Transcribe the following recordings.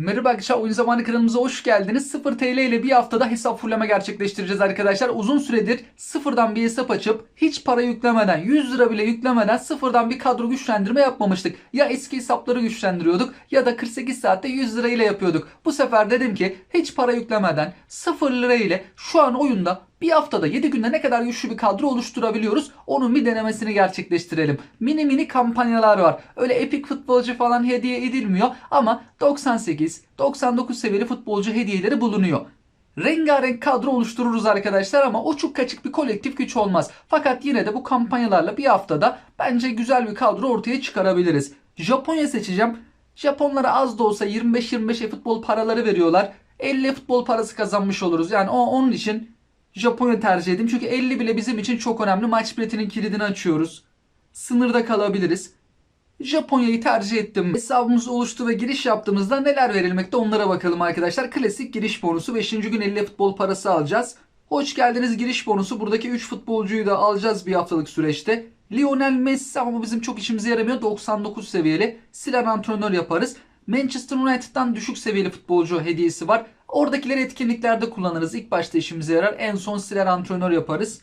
Merhaba arkadaşlar oyun zamanı kanalımıza hoş geldiniz. 0 TL ile bir haftada hesap fulleme gerçekleştireceğiz arkadaşlar. Uzun süredir sıfırdan bir hesap açıp hiç para yüklemeden 100 lira bile yüklemeden sıfırdan bir kadro güçlendirme yapmamıştık. Ya eski hesapları güçlendiriyorduk ya da 48 saatte 100 lira ile yapıyorduk. Bu sefer dedim ki hiç para yüklemeden 0 lira ile şu an oyunda bir haftada 7 günde ne kadar güçlü bir kadro oluşturabiliyoruz onun bir denemesini gerçekleştirelim. Mini mini kampanyalar var. Öyle epik futbolcu falan hediye edilmiyor ama 98, 99 seviyeli futbolcu hediyeleri bulunuyor. Rengarenk kadro oluştururuz arkadaşlar ama uçuk kaçık bir kolektif güç olmaz. Fakat yine de bu kampanyalarla bir haftada bence güzel bir kadro ortaya çıkarabiliriz. Japonya seçeceğim. Japonlara az da olsa 25-25 futbol paraları veriyorlar. 50 futbol parası kazanmış oluruz. Yani o onun için Japonya tercih edeyim. Çünkü 50 bile bizim için çok önemli. Maç biletinin kilidini açıyoruz. Sınırda kalabiliriz. Japonya'yı tercih ettim. Hesabımız oluştu ve giriş yaptığımızda neler verilmekte onlara bakalım arkadaşlar. Klasik giriş bonusu 5. gün 50 futbol parası alacağız. Hoş geldiniz giriş bonusu. Buradaki 3 futbolcuyu da alacağız bir haftalık süreçte. Lionel Messi ama bizim çok işimize yaramıyor. 99 seviyeli. Silen antrenör yaparız. Manchester United'dan düşük seviyeli futbolcu hediyesi var. Oradakileri etkinliklerde kullanırız. İlk başta işimize yarar. En son siler antrenör yaparız.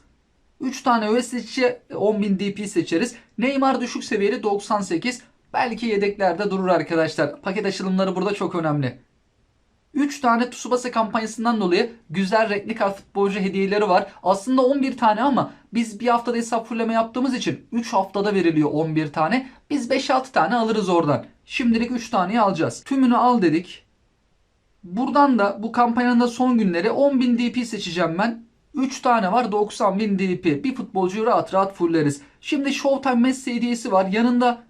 3 tane ÖSS'çi 10.000 DP seçeriz. Neymar düşük seviyeli 98. Belki yedeklerde durur arkadaşlar. Paket açılımları burada çok önemli. 3 tane Tsubasa kampanyasından dolayı güzel renkli kart futbolcu hediyeleri var. Aslında 11 tane ama biz bir haftada hesap fulleme yaptığımız için 3 haftada veriliyor 11 tane. Biz 5-6 tane alırız oradan. Şimdilik 3 taneyi alacağız. Tümünü al dedik. Buradan da bu kampanyanın da son günleri 10.000 DP seçeceğim ben. 3 tane var 90.000 DP. Bir futbolcuyu rahat rahat fulleriz. Şimdi Showtime Messi hediyesi var. Yanında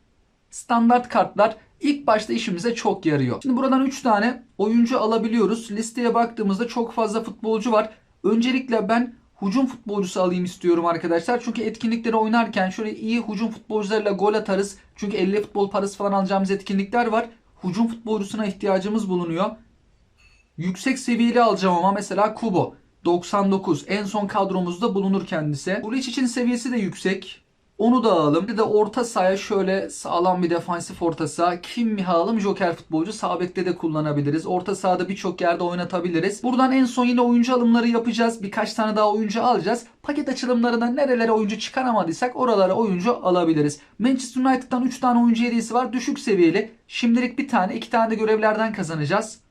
standart kartlar ilk başta işimize çok yarıyor. Şimdi buradan 3 tane oyuncu alabiliyoruz. Listeye baktığımızda çok fazla futbolcu var. Öncelikle ben hücum futbolcusu alayım istiyorum arkadaşlar. Çünkü etkinlikleri oynarken şöyle iyi hücum futbolcularıyla gol atarız. Çünkü 50 futbol parası falan alacağımız etkinlikler var. Hücum futbolcusuna ihtiyacımız bulunuyor. Yüksek seviyeli alacağım ama mesela Kubo 99 en son kadromuzda bulunur kendisi. Bulic için seviyesi de yüksek. Onu da alalım. Bir de orta sahaya şöyle sağlam bir defansif orta saha. Kim mi alalım? Joker futbolcu. Sağ de kullanabiliriz. Orta sahada birçok yerde oynatabiliriz. Buradan en son yine oyuncu alımları yapacağız. Birkaç tane daha oyuncu alacağız. Paket açılımlarından nerelere oyuncu çıkaramadıysak oralara oyuncu alabiliriz. Manchester United'dan 3 tane oyuncu hediyesi var. Düşük seviyeli. Şimdilik bir tane, iki tane de görevlerden kazanacağız.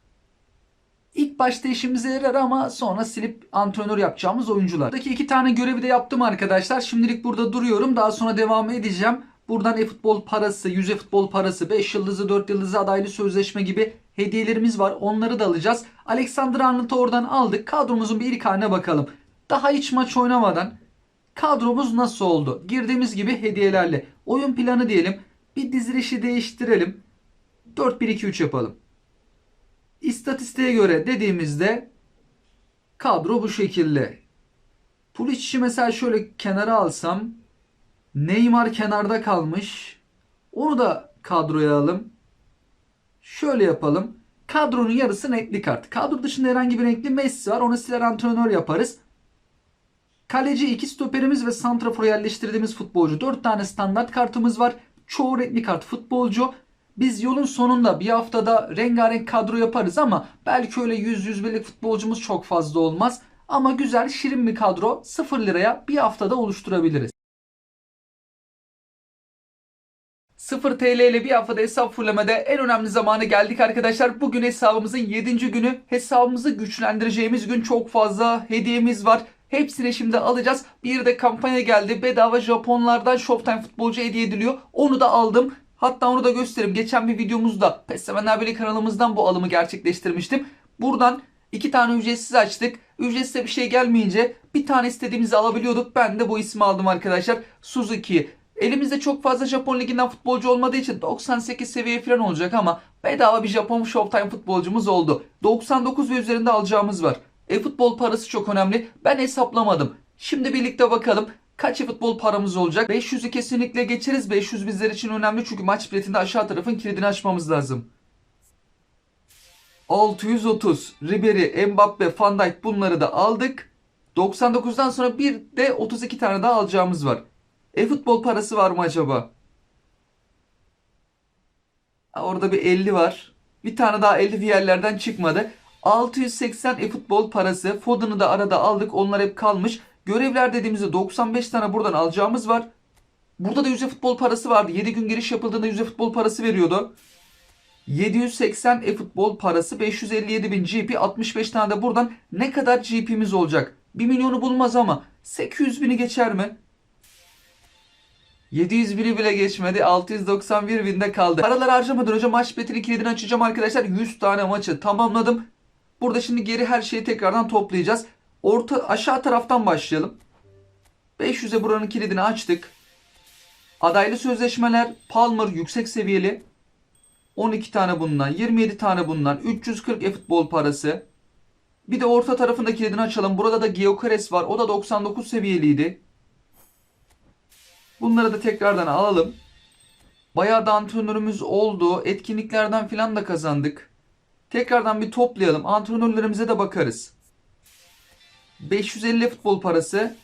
İlk başta işimize yarar ama sonra silip antrenör yapacağımız oyuncular. Buradaki iki tane görevi de yaptım arkadaşlar. Şimdilik burada duruyorum. Daha sonra devam edeceğim. Buradan e-futbol parası, yüze futbol parası, 5 yıldızı, 4 yıldızı adaylı sözleşme gibi hediyelerimiz var. Onları da alacağız. Alexander Arnold'u oradan aldık. Kadromuzun bir ilk haline bakalım. Daha hiç maç oynamadan kadromuz nasıl oldu? Girdiğimiz gibi hediyelerle. Oyun planı diyelim. Bir dizilişi değiştirelim. 4-1-2-3 yapalım. İstatistiğe göre dediğimizde kadro bu şekilde. Pulic'i mesela şöyle kenara alsam Neymar kenarda kalmış. Onu da kadroya alalım. Şöyle yapalım. Kadronun yarısı renkli kart. Kadro dışında herhangi bir renkli Messi var. Onu siler antrenör yaparız. Kaleci iki stoperimiz ve santrafor yerleştirdiğimiz futbolcu. 4 tane standart kartımız var. Çoğu renkli kart futbolcu. Biz yolun sonunda bir haftada rengarenk kadro yaparız ama belki öyle 100-101'lik futbolcumuz çok fazla olmaz. Ama güzel şirin bir kadro 0 liraya bir haftada oluşturabiliriz. 0 TL ile bir haftada hesap fullemede en önemli zamanı geldik arkadaşlar. Bugün hesabımızın 7. günü. Hesabımızı güçlendireceğimiz gün çok fazla hediyemiz var. Hepsini şimdi alacağız. Bir de kampanya geldi. Bedava Japonlardan Shoptime futbolcu hediye ediliyor. Onu da aldım. Hatta onu da göstereyim. Geçen bir videomuzda Pessemen Haberi kanalımızdan bu alımı gerçekleştirmiştim. Buradan iki tane ücretsiz açtık. Ücretsiz bir şey gelmeyince bir tane istediğimizi alabiliyorduk. Ben de bu ismi aldım arkadaşlar. Suzuki. Elimizde çok fazla Japon liginden futbolcu olmadığı için 98 seviye falan olacak ama bedava bir Japon Showtime futbolcumuz oldu. 99 ve üzerinde alacağımız var. E-futbol parası çok önemli. Ben hesaplamadım. Şimdi birlikte bakalım kaç futbol paramız olacak? 500'ü kesinlikle geçeriz. 500 bizler için önemli çünkü maç biletinde aşağı tarafın kilidini açmamız lazım. 630 Ribery, Mbappe, Van Dijk bunları da aldık. 99'dan sonra bir de 32 tane daha alacağımız var. E-futbol parası var mı acaba? Orada bir 50 var. Bir tane daha Elif yerlerden çıkmadı. 680 e-futbol parası. Foden'ı da arada aldık. Onlar hep kalmış. Görevler dediğimizde 95 tane buradan alacağımız var. Burada da yüze futbol parası vardı. 7 gün giriş yapıldığında yüze futbol parası veriyordu. 780 e-futbol parası 557 bin GP 65 tane de buradan ne kadar GP'miz olacak? 1 milyonu bulmaz ama 800 bini geçer mi? 701'i bile geçmedi. 691 binde kaldı. Paraları harcamadan önce maç betini kilidini açacağım arkadaşlar. 100 tane maçı tamamladım. Burada şimdi geri her şeyi tekrardan toplayacağız. Orta aşağı taraftan başlayalım. 500'e buranın kilidini açtık. Adaylı sözleşmeler Palmer yüksek seviyeli. 12 tane bundan, 27 tane bundan, 340 e-futbol parası. Bir de orta tarafında kilidini açalım. Burada da Gyökeres var. O da 99 seviyeliydi. Bunları da tekrardan alalım. Bayağı da antrenörümüz oldu. Etkinliklerden filan da kazandık. Tekrardan bir toplayalım. Antrenörlerimize de bakarız. 550 futbol parası.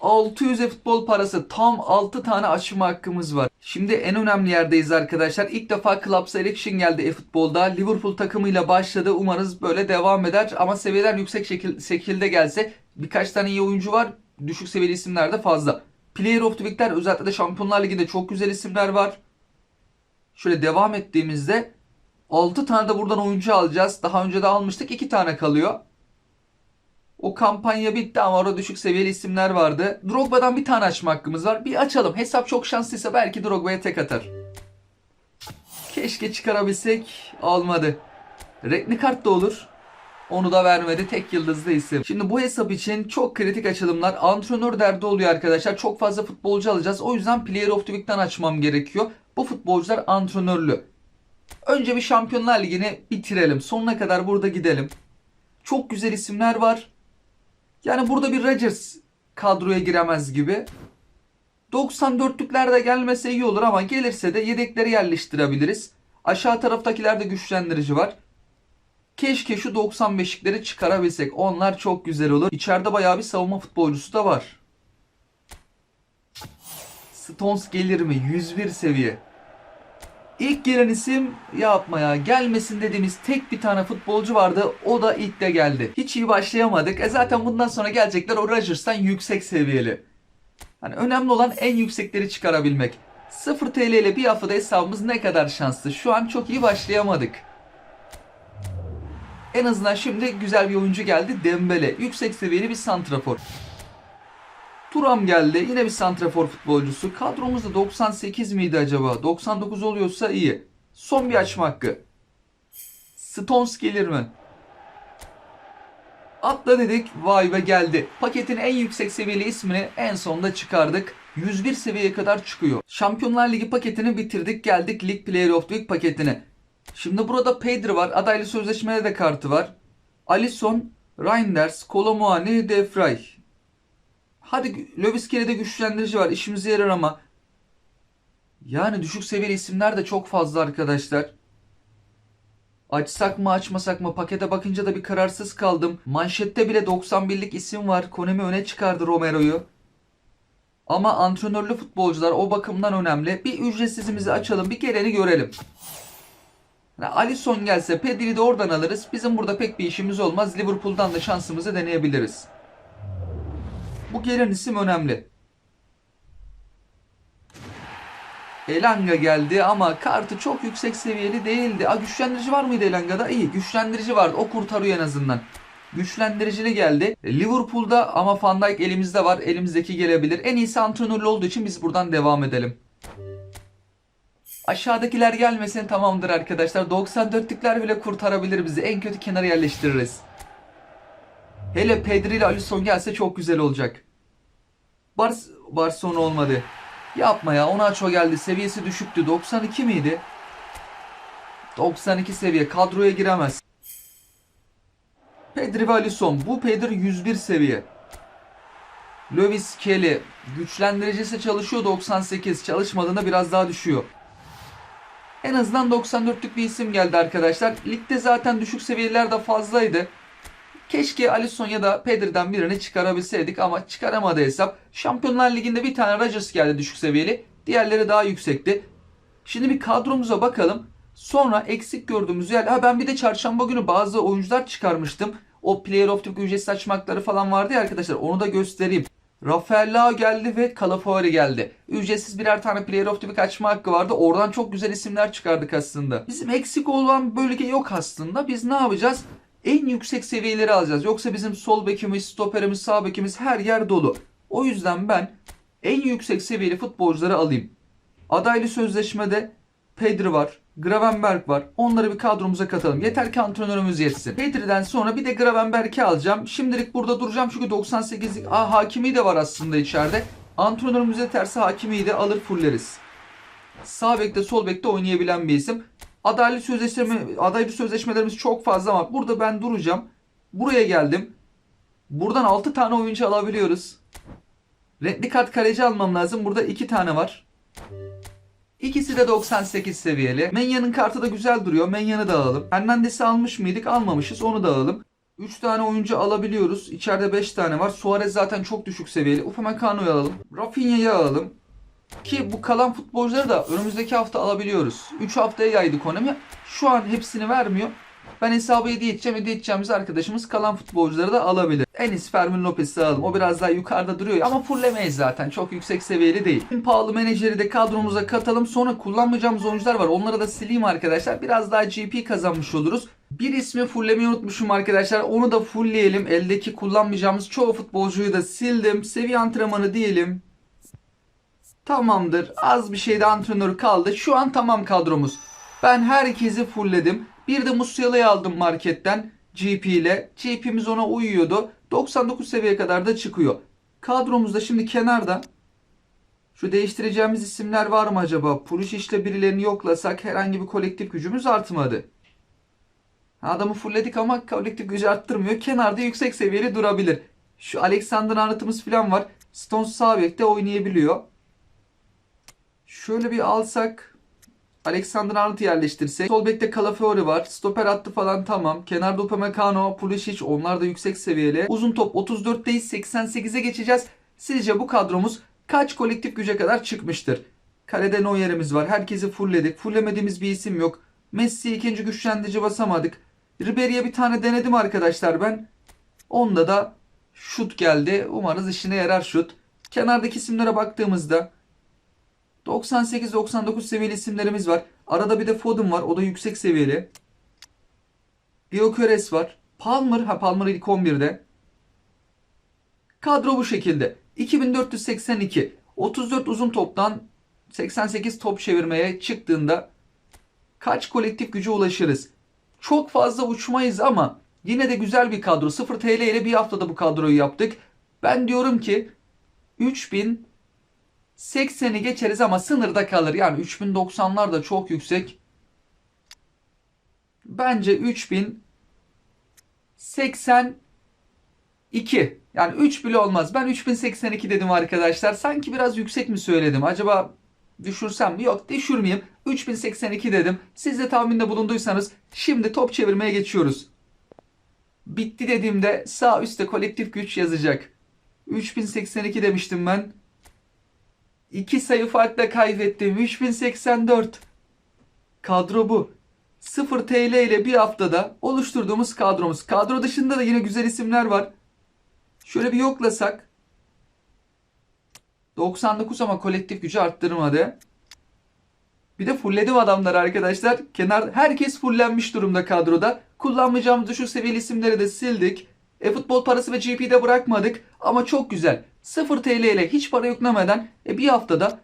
600 futbol parası. Tam 6 tane açma hakkımız var. Şimdi en önemli yerdeyiz arkadaşlar. İlk defa Club Selection geldi e-futbolda. Liverpool takımıyla başladı. Umarız böyle devam eder. Ama seviyeler yüksek şekil, şekilde gelse birkaç tane iyi oyuncu var. Düşük seviyeli isimler de fazla. Player of the Week'ler özellikle de Şampiyonlar Ligi'nde çok güzel isimler var. Şöyle devam ettiğimizde 6 tane de buradan oyuncu alacağız. Daha önce de almıştık. 2 tane kalıyor. O kampanya bitti ama orada düşük seviyeli isimler vardı. Drogba'dan bir tane açma hakkımız var. Bir açalım. Hesap çok şanslıysa belki Drogba'ya tek atar. Keşke çıkarabilsek. Olmadı. Renkli kart da olur. Onu da vermedi. Tek yıldızlı isim. Şimdi bu hesap için çok kritik açılımlar. Antrenör derdi oluyor arkadaşlar. Çok fazla futbolcu alacağız. O yüzden Player of the Week'ten açmam gerekiyor. Bu futbolcular antrenörlü. Önce bir Şampiyonlar Ligi'ni bitirelim. Sonuna kadar burada gidelim. Çok güzel isimler var. Yani burada bir Rodgers kadroya giremez gibi. 94'lükler de gelmese iyi olur ama gelirse de yedekleri yerleştirebiliriz. Aşağı taraftakilerde güçlendirici var. Keşke şu 95'likleri çıkarabilsek. Onlar çok güzel olur. İçeride bayağı bir savunma futbolcusu da var. Stones gelir mi? 101 seviye. İlk gelen isim yapma ya. Gelmesin dediğimiz tek bir tane futbolcu vardı. O da ilk de geldi. Hiç iyi başlayamadık. E zaten bundan sonra gelecekler o Rodgers'tan yüksek seviyeli. Hani önemli olan en yüksekleri çıkarabilmek. 0 TL ile bir haftada hesabımız ne kadar şanslı. Şu an çok iyi başlayamadık. En azından şimdi güzel bir oyuncu geldi. Dembele. Yüksek seviyeli bir santrafor. Turam geldi. Yine bir santrafor futbolcusu. Kadromuzda 98 miydi acaba? 99 oluyorsa iyi. Son bir açma hakkı. Stones gelir mi? Atla dedik. Vay be geldi. Paketin en yüksek seviyeli ismini en sonunda çıkardık. 101 seviyeye kadar çıkıyor. Şampiyonlar Ligi paketini bitirdik. Geldik League Player of the Week paketine. Şimdi burada Pedri var. Adaylı sözleşmede de kartı var. Alisson, Reinders, Kolomuani, De Hadi Löwiske'de güçlendirici var. İşimize yarar ama. Yani düşük seviyeli isimler de çok fazla arkadaşlar. Açsak mı açmasak mı pakete bakınca da bir kararsız kaldım. Manşette bile 91'lik isim var. Konemi öne çıkardı Romero'yu. Ama antrenörlü futbolcular o bakımdan önemli. Bir ücretsizimizi açalım bir geleni görelim. Yani Alisson gelse Pedri'yi de oradan alırız. Bizim burada pek bir işimiz olmaz. Liverpool'dan da şansımızı deneyebiliriz. Bu gelen isim önemli. Elanga geldi ama kartı çok yüksek seviyeli değildi. Aa, güçlendirici var mıydı Elanga'da? İyi güçlendirici vardı. O kurtarıyor en azından. Güçlendiricili geldi. Liverpool'da ama Van Dijk elimizde var. Elimizdeki gelebilir. En iyisi antrenörlü olduğu için biz buradan devam edelim. Aşağıdakiler gelmesin tamamdır arkadaşlar. 94'lükler bile kurtarabilir bizi. En kötü kenara yerleştiririz. Hele Pedri ile Alisson gelse çok güzel olacak. Bars Barcelona olmadı. Yapma ya. Onaço geldi. Seviyesi düşüktü. 92 miydi? 92 seviye. Kadroya giremez. Pedri ve Alisson. Bu Pedri 101 seviye. Lewis Kelly. Güçlendiricisi çalışıyor 98. Çalışmadığında biraz daha düşüyor. En azından 94'lük bir isim geldi arkadaşlar. Ligde zaten düşük seviyeler de fazlaydı. Keşke Alisson ya da Pedri'den birini çıkarabilseydik ama çıkaramadı hesap. Şampiyonlar Ligi'nde bir tane Rodgers geldi düşük seviyeli. Diğerleri daha yüksekti. Şimdi bir kadromuza bakalım. Sonra eksik gördüğümüz yer. Ha ben bir de çarşamba günü bazı oyuncular çıkarmıştım. O Player of the ücretsiz açmakları falan vardı ya arkadaşlar. Onu da göstereyim. Rafael Leao geldi ve Calafiori geldi. Ücretsiz birer tane Player of the Week açma hakkı vardı. Oradan çok güzel isimler çıkardık aslında. Bizim eksik olan bölge yok aslında. Biz ne yapacağız? En yüksek seviyeleri alacağız. Yoksa bizim sol bekimiz, stoperimiz, sağ bekimiz her yer dolu. O yüzden ben en yüksek seviyeli futbolcuları alayım. Adaylı sözleşmede Pedri var, Gravenberg var. Onları bir kadromuza katalım. Yeter ki antrenörümüz yetsin. Pedri'den sonra bir de Gravenberg'i alacağım. Şimdilik burada duracağım çünkü 98'lik Aa, Hakimi de var aslında içeride. Antrenörümüz yeterse Hakimi'yi de alır fulleriz. Sağ bekte sol bekte oynayabilen bir isim. Adaylı sözleşme, adaylı sözleşmelerimiz çok fazla ama burada ben duracağım. Buraya geldim. Buradan 6 tane oyuncu alabiliyoruz. Renkli kart kaleci almam lazım. Burada 2 tane var. İkisi de 98 seviyeli. Menya'nın kartı da güzel duruyor. Menya'nı da alalım. Hernandez'i almış mıydık? Almamışız. Onu da alalım. 3 tane oyuncu alabiliyoruz. İçeride 5 tane var. Suarez zaten çok düşük seviyeli. Upamecano'yu alalım. Rafinha'yı alalım. Ki bu kalan futbolcuları da önümüzdeki hafta alabiliyoruz. 3 haftaya yaydı Konami. Şu an hepsini vermiyor. Ben hesabı hediye edeceğim. Hediye edeceğimiz arkadaşımız kalan futbolcuları da alabilir. Enis Fermin Lopez'i alalım. O biraz daha yukarıda duruyor ama fullemeyiz zaten. Çok yüksek seviyeli değil. En pahalı menajeri de kadromuza katalım. Sonra kullanmayacağımız oyuncular var. Onları da sileyim arkadaşlar. Biraz daha GP kazanmış oluruz. Bir ismi fulllemeyi unutmuşum arkadaşlar. Onu da fullleyelim. Eldeki kullanmayacağımız çoğu futbolcuyu da sildim. Seviye antrenmanı diyelim. Tamamdır. Az bir şeyde antrenör kaldı. Şu an tamam kadromuz. Ben herkesi fullledim. Bir de Musiala'yı aldım marketten GP ile. GP'miz ona uyuyordu. 99 seviyeye kadar da çıkıyor. Kadromuzda şimdi kenarda şu değiştireceğimiz isimler var mı acaba? Pulisic ile birilerini yoklasak herhangi bir kolektif gücümüz artmadı. Adamı fullledik ama kolektif gücü arttırmıyor. Kenarda yüksek seviyeli durabilir. Şu Alexander Arnold'umuz falan var. Stones sağ bekte oynayabiliyor. Şöyle bir alsak Alexander Arnold'u yerleştirsek. Sol bekte Calafiori var. Stoper attı falan tamam. Kenarda Upamecano, Pulisic onlar da yüksek seviyeli. Uzun top 34'teyiz. 88'e geçeceğiz. Sizce bu kadromuz kaç kolektif güce kadar çıkmıştır? Kalede Neuer'imiz var. Herkesi fullledik. Fullemediğimiz bir isim yok. Messi ikinci güçlendirici basamadık. Ribery'e bir tane denedim arkadaşlar ben. Onda da şut geldi. Umarız işine yarar şut. Kenardaki isimlere baktığımızda 98-99 seviyeli isimlerimiz var. Arada bir de Foden var. O da yüksek seviyeli. Gyökeres var. Palmer. Ha Palmer ilk 11'de. Kadro bu şekilde. 2482. 34 uzun toptan 88 top çevirmeye çıktığında kaç kolektif güce ulaşırız? Çok fazla uçmayız ama yine de güzel bir kadro. 0 TL ile bir haftada bu kadroyu yaptık. Ben diyorum ki 3000 80'i geçeriz ama sınırda kalır. Yani 3090'lar da çok yüksek. Bence 3082 yani 3 bile olmaz. Ben 3082 dedim arkadaşlar. Sanki biraz yüksek mi söyledim? Acaba düşürsem mi? Yok düşürmeyeyim. 3082 dedim. Siz de tahminde bulunduysanız şimdi top çevirmeye geçiyoruz. Bitti dediğimde sağ üstte kolektif güç yazacak. 3082 demiştim ben. 2 sayı farkla kaybettim. 3084. Kadro bu. 0 TL ile bir haftada oluşturduğumuz kadromuz. Kadro dışında da yine güzel isimler var. Şöyle bir yoklasak. 99 ama kolektif gücü arttırmadı. Bir de fullledim adamları arkadaşlar. Kenar herkes fullenmiş durumda kadroda. Kullanmayacağımız düşük seviyeli isimleri de sildik. E futbol parası ve GP'de bırakmadık ama çok güzel. 0 TL ile hiç para yüklemeden e, bir haftada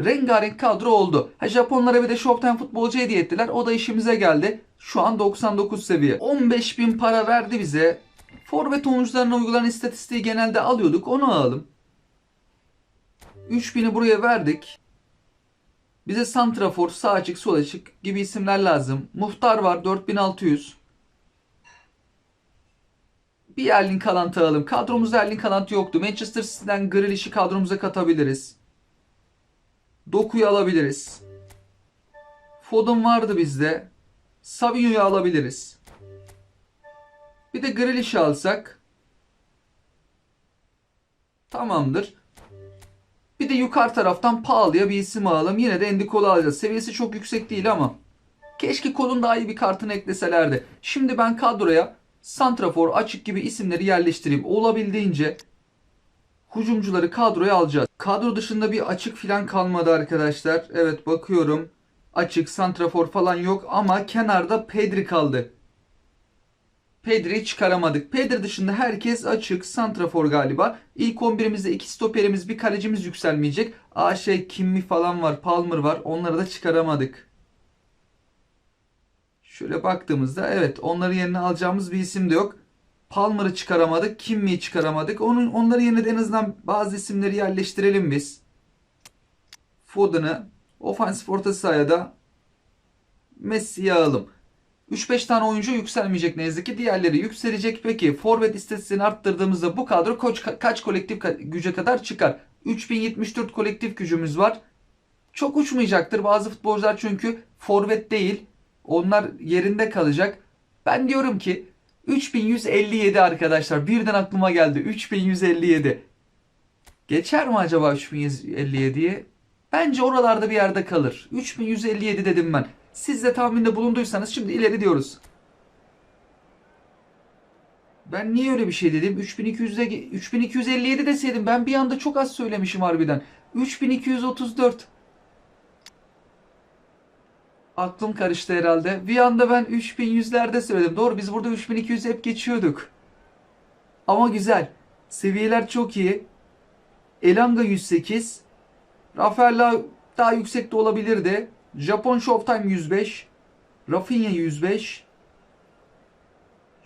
rengarenk kadro oldu. Ha, Japonlara bir de Showtime futbolcu hediye ettiler. O da işimize geldi. Şu an 99 seviye. 15 bin para verdi bize. Forvet oyuncularına uygulanan istatistiği genelde alıyorduk. Onu alalım. 3000'i buraya verdik. Bize Santrafor, sağ açık, sol açık gibi isimler lazım. Muhtar var 4600. Bir Erling Haaland alalım. Kadromuzda Erling Haaland yoktu. Manchester City'den Grealish'i kadromuza katabiliriz. Doku'yu alabiliriz. Foden vardı bizde. Savinho'yu alabiliriz. Bir de Grealish'i alsak. Tamamdır. Bir de yukarı taraftan pahalıya bir isim alalım. Yine de Endikol'u alacağız. Seviyesi çok yüksek değil ama. Keşke kolun daha iyi bir kartını ekleselerdi. Şimdi ben kadroya Santrafor, Açık gibi isimleri yerleştireyim. Olabildiğince hücumcuları kadroya alacağız. Kadro dışında bir açık filan kalmadı arkadaşlar. Evet bakıyorum. Açık, Santrafor falan yok ama kenarda Pedri kaldı. Pedri'yi çıkaramadık. Pedri dışında herkes açık. Santrafor galiba. İlk 11'imizde iki stoperimiz bir kalecimiz yükselmeyecek. Aa şey Kimmi falan var. Palmer var. Onları da çıkaramadık. Şöyle baktığımızda evet onların yerine alacağımız bir isim de yok. Palmer'ı çıkaramadık. Kimmi'yi çıkaramadık. Onun, onların yerine de en azından bazı isimleri yerleştirelim biz. Foden'ı ofansif orta sahaya da Messi'yi alalım. 3-5 tane oyuncu yükselmeyecek ne yazık ki. Diğerleri yükselecek. Peki forvet istatistiğini arttırdığımızda bu kadro kaç, kaç kolektif güce kadar çıkar? 3074 kolektif gücümüz var. Çok uçmayacaktır. Bazı futbolcular çünkü forvet değil. Onlar yerinde kalacak. Ben diyorum ki 3157 arkadaşlar. Birden aklıma geldi. 3157. Geçer mi acaba 3157'yi? Bence oralarda bir yerde kalır. 3157 dedim ben. Siz de tahminde bulunduysanız şimdi ileri diyoruz. Ben niye öyle bir şey dedim? 3200'de 3257 deseydim ben bir anda çok az söylemişim harbiden. 3234. Aklım karıştı herhalde. Bir anda ben 3100'lerde söyledim. Doğru biz burada 3200 hep geçiyorduk. Ama güzel. Seviyeler çok iyi. Elanga 108. Rafaela daha yüksek de olabilirdi. Japon Showtime 105. Rafinha 105.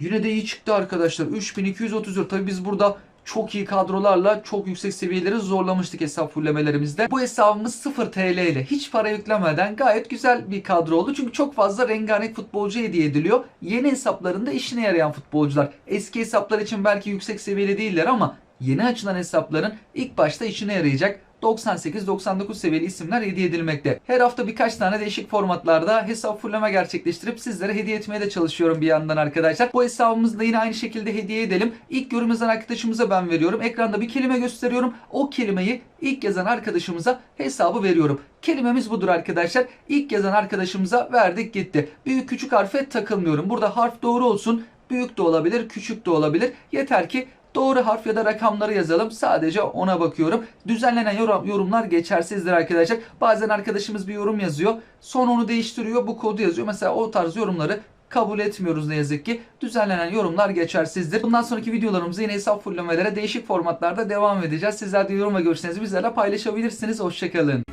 Yine de iyi çıktı arkadaşlar. 3234. Tabii biz burada çok iyi kadrolarla çok yüksek seviyeleri zorlamıştık hesap fullemelerimizde. Bu hesabımız 0 TL ile hiç para yüklemeden gayet güzel bir kadro oldu. Çünkü çok fazla rengarenk futbolcu hediye ediliyor. Yeni hesaplarında işine yarayan futbolcular. Eski hesaplar için belki yüksek seviyeli değiller ama yeni açılan hesapların ilk başta işine yarayacak 98-99 seviyeli isimler hediye edilmekte. Her hafta birkaç tane değişik formatlarda hesap fulleme gerçekleştirip sizlere hediye etmeye de çalışıyorum bir yandan arkadaşlar. Bu hesabımızı da yine aynı şekilde hediye edelim. İlk yorum arkadaşımıza ben veriyorum. Ekranda bir kelime gösteriyorum. O kelimeyi ilk yazan arkadaşımıza hesabı veriyorum. Kelimemiz budur arkadaşlar. İlk yazan arkadaşımıza verdik gitti. Büyük küçük harfe takılmıyorum. Burada harf doğru olsun. Büyük de olabilir, küçük de olabilir. Yeter ki Doğru harf ya da rakamları yazalım. Sadece ona bakıyorum. Düzenlenen yorum, yorumlar geçersizdir arkadaşlar. Bazen arkadaşımız bir yorum yazıyor. Sonra onu değiştiriyor. Bu kodu yazıyor. Mesela o tarz yorumları kabul etmiyoruz ne yazık ki. Düzenlenen yorumlar geçersizdir. Bundan sonraki videolarımızda yine hesap fullemelere değişik formatlarda devam edeceğiz. Sizler de yorum ve görüşlerinizi bizlerle paylaşabilirsiniz. Hoşçakalın.